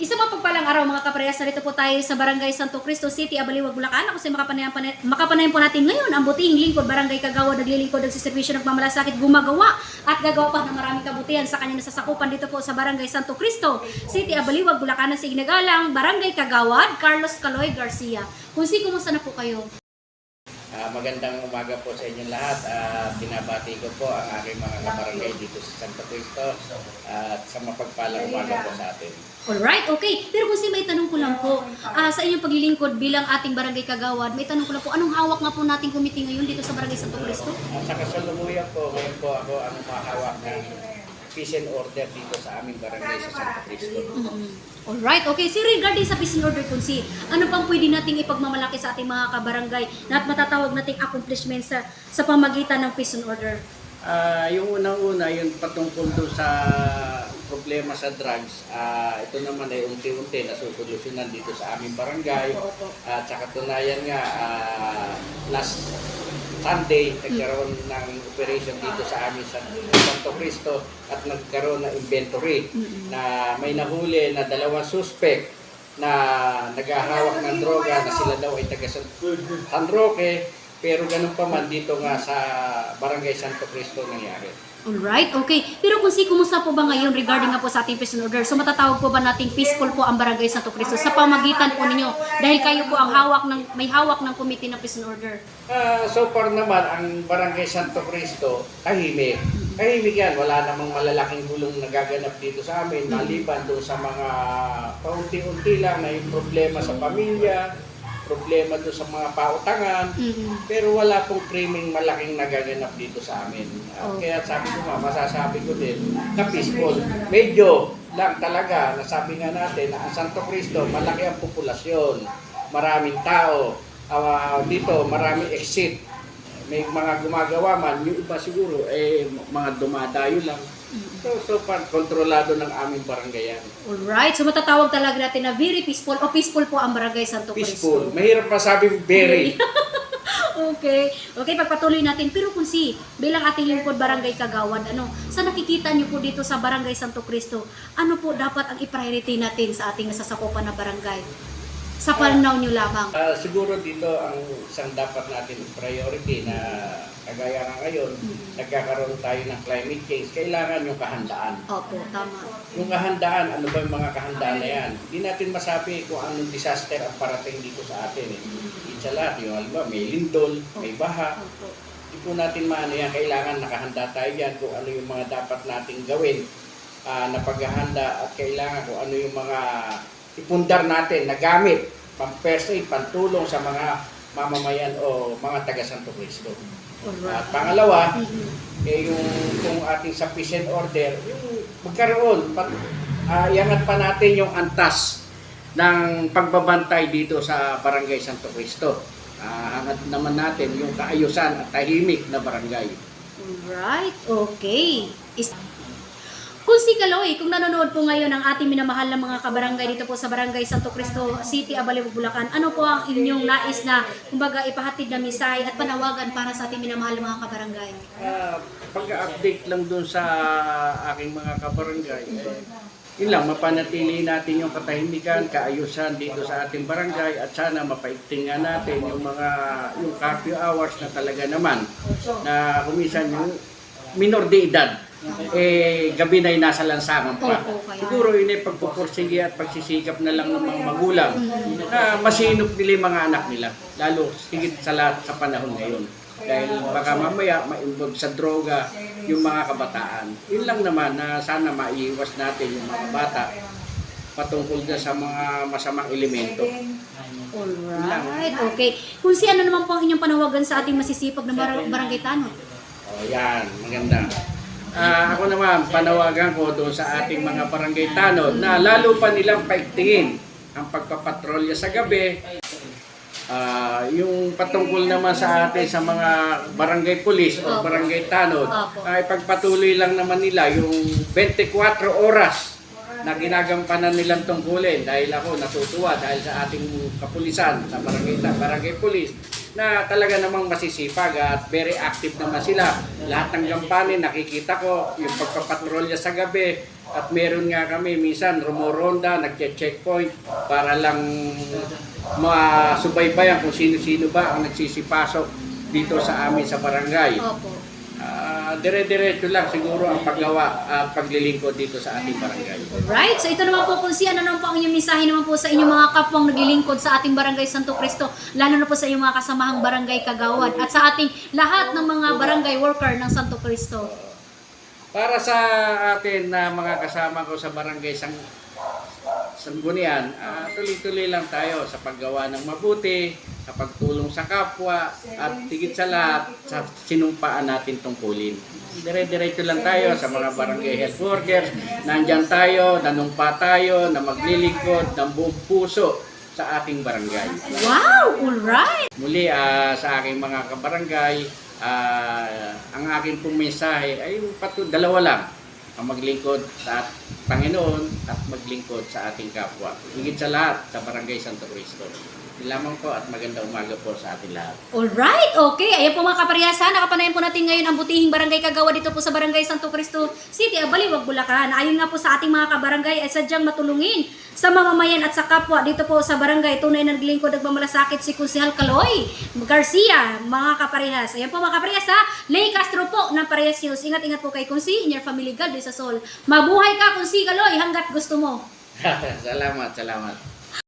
Isa mapagpalang araw mga kaparehas, narito po tayo sa Barangay Santo Cristo City, Abaliwag, Bulacan. Ako si makapanayan, pana- makapanayan po natin ngayon ang butihing lingkod, Barangay Kagawa, naglilingkod, nagsiservisyo, nagmamalasakit, gumagawa at gagawa pa ng maraming kabutihan sa kanyang nasasakupan dito po sa Barangay Santo Cristo City, Abaliwag, Bulacan. Sa Ignagalang, Barangay Kagawad, Carlos Caloy Garcia. Kung si, kumusta na po kayo? Ah, magandang umaga po sa inyong lahat. at binabati ko po ang aking mga kabarangay dito sa Santo Cristo at sa mapagpalang umaga po sa atin. Alright, okay. Pero kung si may tanong ko lang po, ah, sa inyong paglilingkod bilang ating Barangay Kagawad, may tanong ko lang po, anong hawak nga po nating committee ngayon dito sa Barangay Santo Cristo? At sa kasalukuyan po, ngayon po ako ang mahawak ng peace and order dito sa aming barangay sa Santo Cristo. Alright, okay. So regarding sa peace and order kunsi, ano pang pwede nating ipagmamalaki sa ating mga kabarangay na at matatawag nating accomplishments sa, sa pamagitan ng peace and order? Ah, yung unang-una, yung patungkol doon sa problema sa drugs, ah, ito naman ay unti-unti nasusolusyonan dito sa aming barangay. At sa katunayan nga, ah, last Sunday, nagkaroon ng operation dito sa amin sa Santo Cristo at nagkaroon ng inventory na may nahuli na dalawang suspect na naghahawak ng droga na sila daw ay taga San Roque pero ganun pa man dito nga sa Barangay Santo Cristo nangyari. Alright, okay. Pero kung si, kumusta po ba ngayon regarding nga po sa ating peace and order? So matatawag po ba nating peaceful po ang Barangay Santo Cristo sa pamagitan po ninyo? Dahil kayo po ang hawak ng, may hawak ng committee ng peace and order. Ah, so far naman, ang Barangay Santo Cristo, tahimik. Tahimik yan. Wala namang malalaking gulong nagaganap dito sa amin. Maliban doon sa mga paunti-unti lang na yung problema sa pamilya, problema doon sa mga pautangan. Mhm. Pero wala pong krimeng malaking nagaganap dito sa amin. At Oh. Kaya sabi ko nga, masasabi ko din, na peaceful. Medyo lang talaga, nasabi nga natin na ang Santo Cristo, malaki ang populasyon, maraming tao, Ah, dito maraming exit. May mga gumagawa man, yung iba siguro, eh, mga dumadayo lang. So, so far, kontrolado ng aming barangay yan. Alright, so matatawag talaga natin na very peaceful o peaceful po ang Barangay Santo Peaceful. Cristo. Mahirap pa sabi very. okay. Okay, pagpatuloy natin. Pero kung si, bilang ating lingkod barangay Kagawad, ano, sa nakikita niyo po dito sa barangay Santo Cristo, ano po dapat ang i-priority natin sa ating nasasakupan na barangay? Sa pananaw niyo lamang. Ah, siguro dito ang isang dapat natin priority na kagaya nga ngayon, nagkakaroon tayo ng climate change, kailangan yung kahandaan. Opo, tama. Yung kahandaan, ano ba yung mga kahandaan na yan? Hindi natin masabi kung anong disaster ang parating dito sa atin. Eh. Isa lahat, yung halimbawa, may lindol, may baha. Opo. Hindi po natin maano yan. Kailangan nakahanda tayo yan kung ano yung mga dapat nating gawin ah, na paghahanda at kailangan kung ano yung mga ipundar natin na gamit, pang first aid, pantulong sa mga mamamayan o mga taga Santo Cristo. At pangalawa, Mhm. eh yung kung ating sufficient order, yung magkaroon, pat, ah, iangat pa natin yung antas ng pagbabantay dito sa Barangay Santo Cristo. Ah, angat naman natin yung kaayusan at tahimik na barangay. Alright, okay. Is kung si Kaloy, kung nanonood po ngayon ang ating minamahal na mga kabarangay dito po sa Barangay Santo Cristo City, Abalibo, Bulacan, ano po ang inyong nais na, kumbaga, ipahatid na misay at panawagan para sa ating minamahal na mga kabarangay? Ah, pag-update lang dun sa aking mga kabarangay, eh, yun lang, mapanatili natin yung katahimikan, kaayusan dito sa ating barangay at sana mapaigtingan natin yung mga yung curfew hours na talaga naman na kumisan yung minor de edad eh gabi na nasa lansangan pa. Opo, kaya- Siguro yun ay pagpupursige at pagsisikap na lang ng mga magulang na masinop nila yung mga anak nila. Lalo higit sa lahat sa panahon ngayon. Dahil baka mamaya ma-involve sa droga yung mga kabataan. Yun lang naman na sana maiiwas natin yung mga bata patungkol na sa mga masamang elemento. Alright, okay. Kung si ano naman po ang inyong panawagan sa ating masisipag na bar- barangay tanod? O yan, maganda. Ah, ako naman, panawagan ko doon sa ating mga barangay tanod na lalo pa nilang paigtingin ang pagpapatrolya sa gabi. Ah, yung patungkol naman sa atin sa mga barangay pulis o barangay tanod, ay pagpatuloy lang naman nila yung 24 oras na ginagampanan nilang tungkulin. Dahil ako natutuwa dahil sa ating kapulisan sa barangay, barangay pulis na talaga namang masisipag at very active naman sila. Lahat ng gampanin nakikita ko, yung pagpapatrolya sa gabi, At meron nga kami minsan rumoronda, nagche-checkpoint para lang masubaybayan kung sino-sino ba ang nagsisipasok dito sa amin sa barangay. Opo. Ah, dire-diretso lang siguro ang paggawa at paglilingkod dito sa ating barangay. Right, so ito naman po kung siya, ano naman po ang inyong mensahe naman po sa inyong mga kapwang naglilingkod sa ating barangay Santo Cristo, lalo na po sa inyong mga kasamahang barangay kagawad at sa ating lahat ng mga barangay worker ng Santo Cristo. Para sa atin na mga kasama ko sa barangay Sang Sanggunian, ah, tuloy-tuloy lang tayo sa paggawa ng mabuti, sa pagtulong sa kapwa, at higit sa lahat, sa sinumpaan natin tungkulin. Dire-diretso lang tayo sa mga barangay health workers. Nandyan tayo, nanumpa tayo, na maglilingkod ng buong puso sa ating barangay. Wow, alright! Muli ah, sa aking mga kabarangay, ah, ang aking pong mensahe ay patu dalawa lang. Ang maglingkod sa Panginoon at maglingkod sa ating kapwa. Higit sa lahat sa Barangay Santo Cristo. Lamang po at maganda umaga po sa ating lahat. Alright, okay. Ayan po mga kaparehasa, nakapanayan po natin ngayon ang butihing barangay kagawa dito po sa barangay Santo Cristo City, Abaliwag, Bulacan. Ayon nga po sa ating mga kabarangay ay sadyang matulungin sa mamamayan at sa kapwa dito po sa barangay. Tunay na naglingkod nagmamalasakit si Kusihal Kaloy Garcia, mga kaparehas. Ayan po mga kaparehas ha, Lay Castro po ng Parehas News. Ingat-ingat po kay Kunsi, in your family, God bless us all. Mabuhay ka Kunsi Kaloy hanggat gusto mo. salamat, salamat.